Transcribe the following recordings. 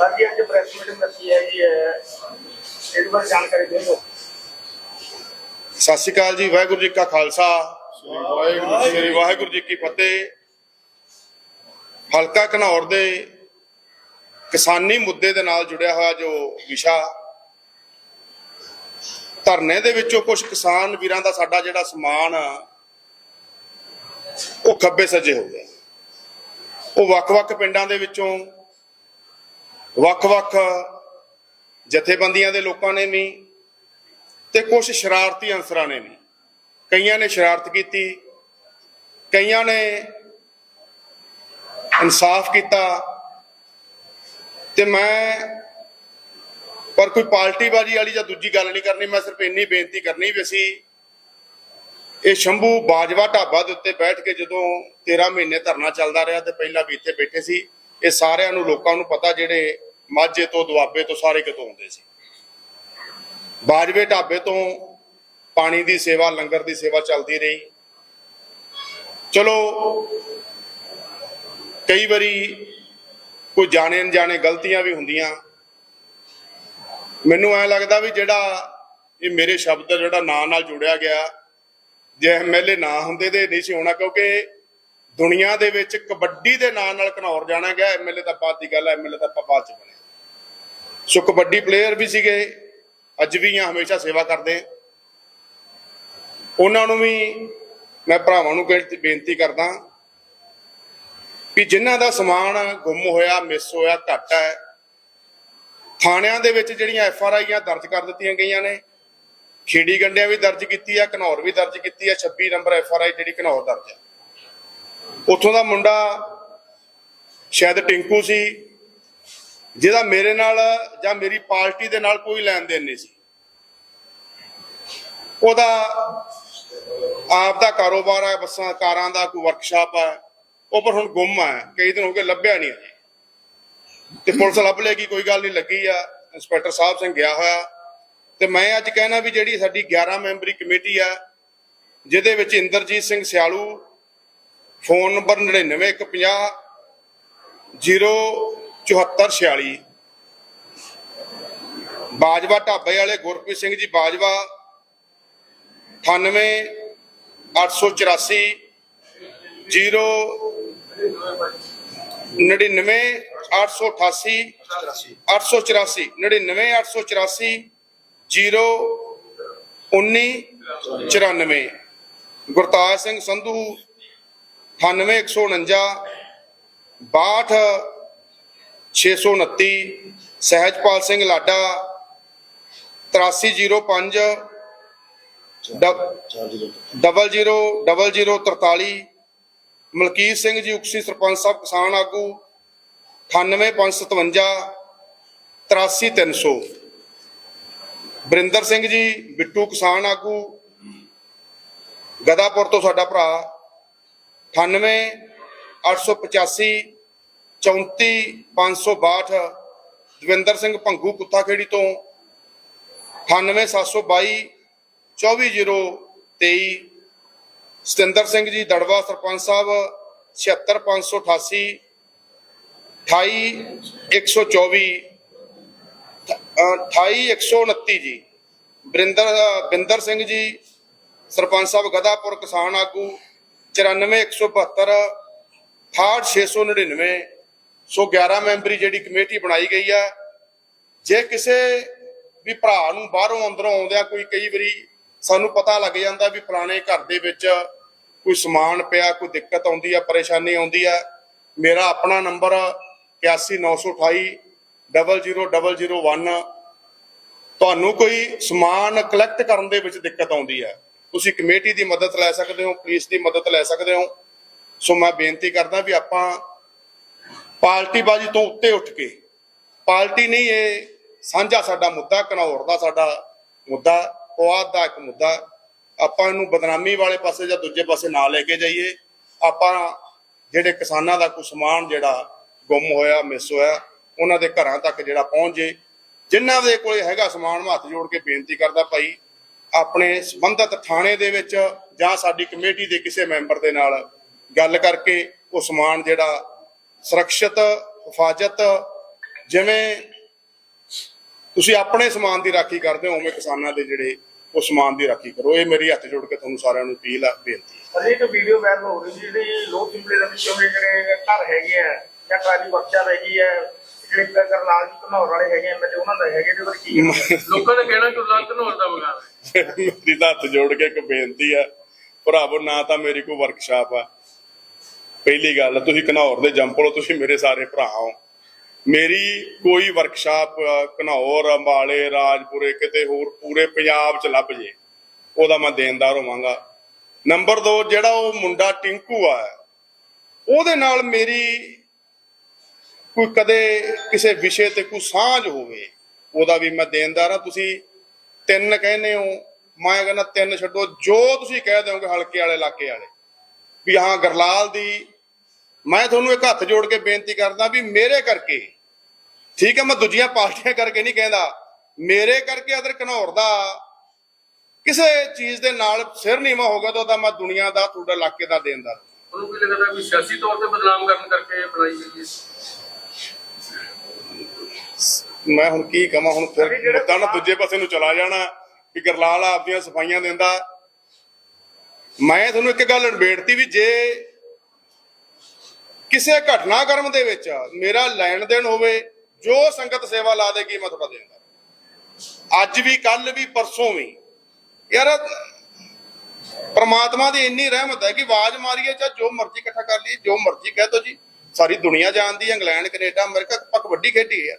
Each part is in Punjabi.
ਸਰ ਜੀ ਅੱਜ ਪ੍ਰੈਸ ਮੀਟਿੰਗ ਰੱਖੀ ਹੈ ਜੀ ਇਹਦੇ ਬਾਰੇ ਜਾਣਕਾਰੀ ਦਿਓ। ਸਤਿ ਸ਼੍ਰੀ ਅਕਾਲ ਜੀ ਵਾਹਿਗੁਰੂ ਜੀ ਕਾ ਖਾਲਸਾ। ਸ੍ਰੀ ਵਾਹਿਗੁਰੂ ਜੀ ਕੀ ਫਤਿਹ। ਹਲਕਾ ਘਨੌਰ ਦੇ ਕਿਸਾਨੀ ਮੁੱਦੇ ਦੇ ਨਾਲ ਜੁੜਿਆ ਹੋਇਆ ਜੋ ਵਿਸ਼ਾ ਧਰਨੇ ਦੇ ਵਿੱਚੋਂ ਕੁਝ ਕਿਸਾਨ ਵੀਰਾਂ ਦਾ ਸਾਡਾ ਜਿਹੜਾ ਸਮਾਨ ਆ, ਉਹ ਖੱਬੇ ਸੱਜੇ ਹੋ ਗਿਆ। ਉਹ ਵੱਖ-ਵੱਖ ਪਿੰਡਾਂ ਦੇ ਵਿੱਚੋਂ ਵੱਖ-ਵੱਖ ਜਥੇਬੰਦੀਆਂ ਦੇ ਲੋਕਾਂ ਨੇ ਵੀ ਤੇ ਕੁਝ ਸ਼ਰਾਰਤੀ ਅਨਸਰਾਂ ਨੇ ਵੀ। ਕਈਆਂ ਨੇ ਸ਼ਰਾਰਤ ਕੀਤੀ, ਕਈਆਂ ਨੇ ਇਨਸਾਫ ਕੀਤਾ ਤੇ ਮੈਂ ਪਰ ਕੋਈ ਪਾਰਟੀਬਾਜ਼ੀ ਵਾਲੀ ਜਾਂ ਦੂਜੀ ਗੱਲ ਨਹੀਂ ਕਰਨੀ, ਮੈਂ ਸਿਰਫ ਇੰਨੀ ਬੇਨਤੀ ਕਰਨੀ ਵੀ ਅਸੀਂ ਇਹ ਸ਼ੰਭੂ ਬਾਜਵਾ ਢਾਬਾ ਦੇ ਉੱਤੇ ਬੈਠ ਕੇ ਜਦੋਂ 13 ਮਹੀਨੇ ਧਰਨਾ ਚੱਲਦਾ ਰਿਹਾ ਤੇ ਪਹਿਲਾਂ ਵੀ ਇੱਥੇ ਬੈਠੇ ਸੀ ਇਹ ਸਾਰਿਆਂ ਨੂੰ ਲੋਕਾਂ ਨੂੰ ਪਤਾ ਜਿਹੜੇ ਮਾਝੇ ਤੋਂ, ਦੁਆਬੇ ਤੋਂ ਸਾਰੇ ਕਿਤੋਂ ਆਉਂਦੇ ਸੀ। ਬਾਜਵੇ ਢਾਬੇ ਤੋਂ ਪਾਣੀ ਦੀ ਸੇਵਾ, ਲੰਗਰ ਦੀ ਸੇਵਾ ਚੱਲਦੀ ਰਹੀ। ਚਲੋ, ਕਈ ਵਾਰੀ ਕੋਈ ਜਾਣੇ ਅਣਜਾਣੇ ਗਲਤੀਆਂ ਵੀ ਹੁੰਦੀਆਂ। ਮੈਨੂੰ ਐ ਲੱਗਦਾ ਵੀ ਜਿਹੜਾ ਇਹ ਮੇਰੇ ਸ਼ਬਦ ਜਿਹੜਾ ਨਾਂ ਨਾਲ ਜੁੜਿਆ ਗਿਆ, ਜੇ ਐਮਐਲਏ ਨਾ ਹੁੰਦੇ ਤੇ ਨਹੀਂ ਸੀ ਹੋਣਾ, ਕਿਉਂਕਿ ਦੁਨੀਆ ਦੇ ਵਿੱਚ ਕਬੱਡੀ ਦੇ ਨਾਂ ਨਾਲ ਘਨੌਰ ਜਾਣਾ ਗਿਆ ਐਮਐਲਏ ਤਾਂ ਬਾਅਦ ਦੀ ਗੱਲ ਹੈ ਐਮਐਲਏ ਤਾਂ ਆਪਾਂ ਬਾਅਦ ਚ ਬਣੇ ਸੋ ਕਬੱਡੀ ਪਲੇਅਰ ਵੀ ਸੀਗੇ, ਅੱਜ ਵੀ ਆ, ਹਮੇਸ਼ਾ ਸੇਵਾ ਕਰਦੇ ਉਹਨਾਂ ਨੂੰ ਵੀ ਮੈਂ ਭਰਾਵਾਂ ਨੂੰ ਬੇਨਤੀ ਕਰਦਾ ਕਿ ਜਿਨ੍ਹਾਂ ਦਾ ਸਮਾਨ ਗੁੰਮ ਹੋਇਆ ਮਿਸ ਹੋਇਆ, ਘੱਟ ਹੈ, ਥਾਣਿਆਂ ਦੇ ਵਿੱਚ ਜਿਹੜੀਆਂ ਐਫ ਆਰ ਆਈਆਂ ਦਰਜ ਕਰ ਦਿੱਤੀਆਂ ਗਈਆਂ ਨੇ ਖੇੜੀ ਗੰਡਿਆਂ ਵੀ ਦਰਜ ਕੀਤੀ ਆ, ਘਨੌਰ ਵੀ ਦਰਜ ਕੀਤੀ ਆ 26 ਨੰਬਰ ਐਫ ਆਰ ਆਈ ਜਿਹੜੀ ਘਨੌਰ ਦਰਜ ਹੈ ਉੱਥੋਂ ਦਾ ਮੁੰਡਾ ਸ਼ਾਇਦ ਟਿੰਕੂ ਸੀ, ਜਿਹਦਾ ਮੇਰੇ ਨਾਲ ਜਾਂ ਮੇਰੀ ਪਾਰਟੀ ਦੇ ਨਾਲ ਕੋਈ ਲੈਣ ਦੇਣ ਨਹੀਂ ਸੀ। ਉਹਦਾ ਆਪ ਦਾ ਕਾਰੋਬਾਰ ਹੈ, ਬੱਸਾਂ, ਕਾਰਾਂ ਦਾ, ਕੋਈ ਵਰਕਸ਼ਾਪ ਹੈ। ਉਹ ਪਰ ਹੁਣ ਗੁੰਮ ਹੈ, ਕਈ ਦਿਨ ਹੋ ਗਏ ਲੱਭਿਆ ਨਹੀਂ ਅਜੇ ਤੇ ਪੁਲਿਸ ਲੱਭ ਲੇਗੀ, ਕੋਈ ਗੱਲ ਨਹੀਂ, ਲੱਗੀ ਆ। ਇੰਸਪੈਕਟਰ ਸਾਹਿਬ ਸਿੰਘ ਗਿਆ ਹੋਇਆ। ਤੇ ਮੈਂ ਅੱਜ ਕਹਿਣਾ ਵੀ ਜਿਹੜੀ ਸਾਡੀ 11 ਮੈਂਬਰੀ ਕਮੇਟੀ ਆ, ਜਿਹਦੇ ਵਿੱਚ ਇੰਦਰਜੀਤ ਸਿੰਘ ਸਿਆਲੂ ਫੋਨ ਨੰਬਰ 9950 07446 ਬਾਜਵਾ ਢਾਬੇ ਵਾਲੇ Gurpreet Singh ji, Bajwa 98 884 0 99 888 884 99 884 0 19 94 Gurtaj Singh Sandhu 98 149 62 629 Sahajpal Singh Lada 8305 double zero double zero 43 Malkit Singh ji, Uksi sarpanch ਸਾਹਿਬ, ਕਿਸਾਨ ਆਗੂ 98557 83300 ਬਰਿੰਦਰ ਸਿੰਘ ਜੀ, ਬਿੱਟੂ ਕਿਸਾਨ ਆਗੂ, ਗਦਾਪੁਰ ਤੋਂ ਸਾਡਾ ਭਰਾ। 98 885 34562 ਦਵਿੰਦਰ ਸਿੰਘ ਭੰਗੂ ਕੁੱਤਾਖੇੜੀ ਤੋਂ 98722 24023 ਸਤਿੰਦਰ ਸਿੰਘ ਜੀ ਦੜਵਾ ਸਰਪੰਚ ਸਾਹਿਬ 76588 28124 28129 ਜੀ। ਬਰਿੰਦਰ, ਬਿੰਦਰ ਸਿੰਘ ਜੀ, ਸਰਪੰਚ ਸਾਹਿਬ ਗਦਾਪੁਰ ਕਿਸਾਨ ਆਗੂ 94172 68699 ਸੋ 11 ਮੈਂਬਰੀ ਜਿਹੜੀ ਕਮੇਟੀ ਬਣਾਈ ਗਈ ਆ। ਜੇ ਕਿਸੇ ਵੀ ਭਰਾ ਨੂੰ ਬਾਹਰੋਂ ਅੰਦਰੋਂ ਆਉਂਦਿਆਂ ਕੋਈ ਕਈ ਵਾਰੀ ਸਾਨੂੰ ਪਤਾ ਲੱਗ ਜਾਂਦਾ ਵੀ ਫਲਾਣੇ ਘਰ ਦੇ ਵਿੱਚ ਕੋਈ ਸਮਾਨ ਪਿਆ, ਕੋਈ ਦਿੱਕਤ ਆਉਂਦੀ ਆ, ਪਰੇਸ਼ਾਨੀ ਆਉਂਦੀ ਆ। ਮੇਰਾ ਆਪਣਾ ਨੰਬਰ 81928 00001 ਤੁਹਾਨੂੰ ਕੋਈ ਸਮਾਨ ਕਲੈਕਟ ਕਰਨ ਦੇ ਵਿੱਚ ਦਿੱਕਤ ਆਉਂਦੀ ਹੈ ਤੁਸੀਂ ਕਮੇਟੀ ਦੀ ਮਦਦ ਲੈ ਸਕਦੇ ਹੋ, ਪੁਲਿਸ ਦੀ ਮਦਦ ਲੈ ਸਕਦੇ ਹੋ। ਸੋ ਮੈਂ ਬੇਨਤੀ ਕਰਦਾ ਵੀ ਆਪਾਂ ਪਾਰਟੀਬਾਜ਼ੀ ਤੋਂ ਉੱਤੇ ਉੱਠ ਕੇ, ਪਾਰਟੀ ਨਹੀਂ, ਇਹ ਸਾਂਝਾ ਸਾਡਾ ਮੁੱਦਾ, ਘਨੌਰ ਦਾ ਸਾਡਾ ਮੁੱਦਾ, ਪੁਆਧ ਦਾ ਇੱਕ ਮੁੱਦਾ। ਆਪਾਂ ਇਹਨੂੰ ਬਦਨਾਮੀ ਵਾਲੇ ਪਾਸੇ ਜਾਂ ਦੂਜੇ ਪਾਸੇ ਨਾ ਲੈ ਕੇ ਜਾਈਏ। ਆਪਾਂ ਜਿਹੜੇ ਕਿਸਾਨਾਂ ਦਾ ਕੋਈ ਸਮਾਨ ਜਿਹੜਾ ਗੁੰਮ ਹੋਇਆ, ਮਿਸ ਹੋਇਆ, ਉਹਨਾਂ ਦੇ ਘਰਾਂ ਤੱਕ ਜਿਹੜਾ ਪਹੁੰਚ ਜੇ। ਜਿਨ੍ਹਾਂ ਦੇ ਕੋਲੇ ਹੈਗਾ ਸਮਾਨ ਹੱਥ ਜੋੜ ਕੇ ਬੇਨਤੀ ਕਰਦਾ ਭਾਈ ਆਪਣੇ ਸੰਬੰਧਿਤ ਥਾਣੇ ਦੇ ਵਿੱਚ ਜਾਂ ਸਾਡੀ ਕਮੇਟੀ ਦੇ ਕਿਸੇ ਮੈਂਬਰ ਦੇ ਨਾਲ ਗੱਲ ਕਰਕੇ ਉਹ ਸਮਾਨ ਜਿਹੜਾ ਸੁਰੱਖਿਅਤ, ਹਿਫਾਜ਼ਤ, ਜਿਵੇਂ ਤੁਸੀਂ ਆਪਣੇ ਸਮਾਨ ਦੀ ਰਾਖੀ ਕਰਦੇ ਹੋ, ਉਵੇਂ ਕਿਸਾਨਾਂ ਦੇ ਜਿਹੜੇ ਉਹ ਸਮਾਨ ਦੀ ਰਾਖੀ ਕਰੋ। ਇਹ ਮੇਰੀ ਹੱਥ ਜੋੜ ਕੇ ਤੁਹਾਨੂੰ ਸਾਰਿਆਂ ਨੂੰ ਅਪੀਲ ਆ, ਬੇਨਤੀ ਹੈ ਅਜੇ ਇੱਕ ਵੀਡੀਓ ਵਾਇਰਲ ਹੋ ਰਹੀ ਸੀ, ਜਿਹੜੀ ਲੋ ਸਿੰਪਲੇ ਦੇ ਵਿੱਚੋਂ ਜਿਹੜੇ ਘਰ ਹੈਗੇ ਆ ਜਾਂ ਟਰਾਲੀ ਵਰਕਸ਼ਾਪ ਹੈਗੀ ਹੈ ਜਿਹੜੇ ਕਰਨਾਲ ਦੀ ਘਨੌਰ ਵਾਲੇ ਹੈਗੇ ਐਮਐਲਏ ਉਹਨਾਂ ਦਾ ਹੈਗੇ ਇਹਦੇ ਬਾਰੇ ਕੀ ਕਹਿਣਾ? ਲੋਕਾਂ ਨੇ ਕਹਿਣਾ ਕਿ ਉਲਾਦ ਘਨੌਰ ਦਾ ਮਕਾਨ ਹੈ। ਮੇਰੀ ਤਾਂ ਹੱਥ ਜੋੜ ਕੇ ਇੱਕ ਬੇਨਤੀ ਆ ਭਰਾਵੋ ਨਾ ਤਾਂ ਮੇਰੀ ਕੋਈ ਵਰਕਸ਼ਾਪ ਆ। ਪਹਿਲੀ ਗੱਲ ਤੁਸੀਂ ਘਨੌਰ ਦੇ ਜੰਪਲੋ ਤੁਸੀਂ ਮੇਰੇ ਸਾਰੇ ਭਰਾ ਹੋ। ਮੇਰੀ ਕੋਈ ਵਰਕਸ਼ਾਪ ਅ, ਘਨੌਰ ਅੰਬਾਲੇ ਰਾਜਪੁਰੇ ਕਿਤੇ ਹੋਰ ਪੂਰੇ ਪੰਜਾਬ ਚ ਲੱਭ ਜੇ ਉਹਦਾ ਮੈਂ ਦੇਣਦਾਰ ਹੋਵਾਂਗਾ। ਨੰਬਰ 2 ਜਿਹੜਾ ਉਹ ਮੁੰਡਾ ਟਿੰਕੂ ਆ ਉਹਦੇ ਨਾਲ ਮੇਰੀ ਕੋਈ ਕਦੇ ਕਿਸੇ ਵਿਸ਼ੇ ਤੇ ਕੋਈ ਸਾਂਝ ਹੋਵੇ, ਉਹਦਾ ਵੀ ਮੈਂ ਦੇਣਦਾਰ ਆ। ਤੁਸੀਂ ਤਿੰਨ ਕਹਿੰਦੇ ਹੋ, ਮੈਂ ਕਹਿੰਦਾ ਤਿੰਨ ਛੱਡੋ, ਜੋ ਤੁਸੀਂ ਕਹਿ ਦਿਓਗੇ ਹਲਕੇ ਵਾਲੇ, ਇਲਾਕੇ ਵਾਲੇ। ਵੀ ਹਾਂ, ਗਰਲਾਲ ਦੀ, ਮੈਂ ਤੁਹਾਨੂੰ ਇੱਕ ਹੱਥ ਜੋੜ ਕੇ ਬੇਨਤੀ ਕਰਦਾ ਵੀ ਮੇਰੇ ਕਰਕੇ, ਠੀਕ ਹੈ, ਮੈਂ ਦੂਜੀਆਂ ਪਾਰਟੀਆਂ ਕਰਕੇ ਨਹੀਂ ਕਹਿੰਦਾ, ਮੇਰੇ ਕਰਕੇ ਅਦਰ ਘਨੌਰ ਦਾ, ਕਿਸੇ ਚੀਜ਼ ਦੇ ਨਾਲ ਸਿਰ ਨੀਵਾ ਗਿਆ ਤਾਂ ਉਹਦਾ ਮੈਂ ਦੁਨੀਆ ਦਾ, ਤੁਹਾਡੇ ਇਲਾਕੇ ਦਾ ਦੇਣਦਾਰ। ਉਹਨੂੰ ਕੀ ਲੱਗਦਾ ਵੀ ਸਿਆਸੀ ਤੌਰ ਤੇ ਬਦਨਾਮ ਕਰਨ ਕਰਕੇ ਬਣਾਈ ਗਈ ਮੈਂ ਹੁਣ ਕੀ ਕਹਾਂ ਹੁਣ ਫਿਰ ਮੁੱਦਾ ਨਾ ਦੂਜੇ ਪਾਸੇ ਨੂੰ ਚਲਾ ਜਾਣਾ ਕਿ ਗਰਲਾਲ ਆਪਦੀਆਂ ਸਫਾਈਆਂ ਦਿੰਦਾ। ਮੈਂ ਤੁਹਾਨੂੰ ਇੱਕ ਗੱਲ ਨਿਬੇੜਤੀ ਵੀ ਜੇ ਕਿਸੇ ਘਟਨਾਕ੍ਰਮ ਦੇ ਵਿੱਚ ਮੇਰਾ ਲੈਣ ਦੇਣ ਹੋਵੇ ਜੋ ਸੰਗਤ ਸੇਵਾ ਲਾ ਦੇਗੀ ਮੈਂ ਤੁਹਾਡਾ ਦੇਵਾਂਗਾ ਅੱਜ ਵੀ ਕੱਲ ਵੀ ਪਰਸੋਂ ਵੀ। ਯਾਰ ਪ੍ਰਮਾਤਮਾ ਦੀ ਇੰਨੀ ਰਹਿਮਤ ਹੈ ਕਿ ਆਵਾਜ਼ ਮਾਰੀਏ ਚਾਹੇ ਜੋ ਮਰਜ਼ੀ ਇਕੱਠਾ ਕਰ ਲਈਏ ਜੋ ਮਰਜ਼ੀ ਕਹਿ ਦੋ ਜੀ। ਸਾਰੀ ਦੁਨੀਆ ਜਾਣਦੀ ਹੈ ਇੰਗਲੈਂਡ ਕੈਨੇਡਾ ਅਮਰੀਕਾ ਆਪਾਂ ਕਬੱਡੀ ਖੇਡੀ ਹੈ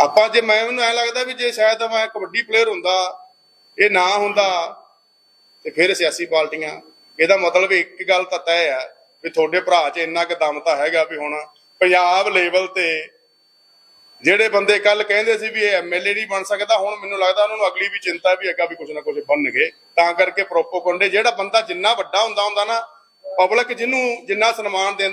ਆਪਾਂ ਜੇ ਮੈਂ ਮੈਨੂੰ ਐ ਲੱਗਦਾ ਵੀ ਜੇ ਸ਼ਾਇਦ ਮੈਂ ਕਬੱਡੀ ਪਲੇਅਰ ਹੁੰਦਾ, ਇਹ ਨਾ ਹੁੰਦਾ, ਤੇ ਫਿਰ ਸਿਆਸੀ ਪਾਰਟੀਆਂ, ਇਹਦਾ ਮਤਲਬ ਇੱਕ ਗੱਲ ਤਾਂ ਤੈਅ ਹੈ ਵੀ ਤੁਹਾਡੇ ਭਰਾ 'ਚ ਇੰਨਾ ਕੁ ਦਮ ਤਾਂ ਹੈਗਾ ਵੀ ਹੁਣ ਪੰਜਾਬ ਲੈਵਲ ਤੇ ਜਿਹੜੇ ਬੰਦੇ ਕੱਲ ਕਹਿੰਦੇ ਸੀ ਵੀ ਇਹ ਐਮਐਲਏ ਨਹੀਂ ਬਣ ਸਕਦਾ, ਹੁਣ ਮੈਨੂੰ ਲੱਗਦਾ ਉਹਨਾਂ ਨੂੰ ਅਗਲੀ ਵੀ ਚਿੰਤਾ ਵੀ ਹੈਗਾ ਵੀ ਕੁਝ ਨਾ ਕੁਝ ਬਣਨਗੇ। ਤਾਂ ਕਰਕੇ ਪ੍ਰੋਪੋਗੰਡੇ ਜਿਹੜਾ ਬੰਦਾ ਜਿੰਨਾ ਵੱਡਾ ਹੁੰਦਾ ਹੁੰਦਾ ਨਾ ਪਬਲਿਕ ਜਿਹਨੂੰ ਜਿੰਨਾ ਸਨਮਾਨ ਦਿੰਦੀ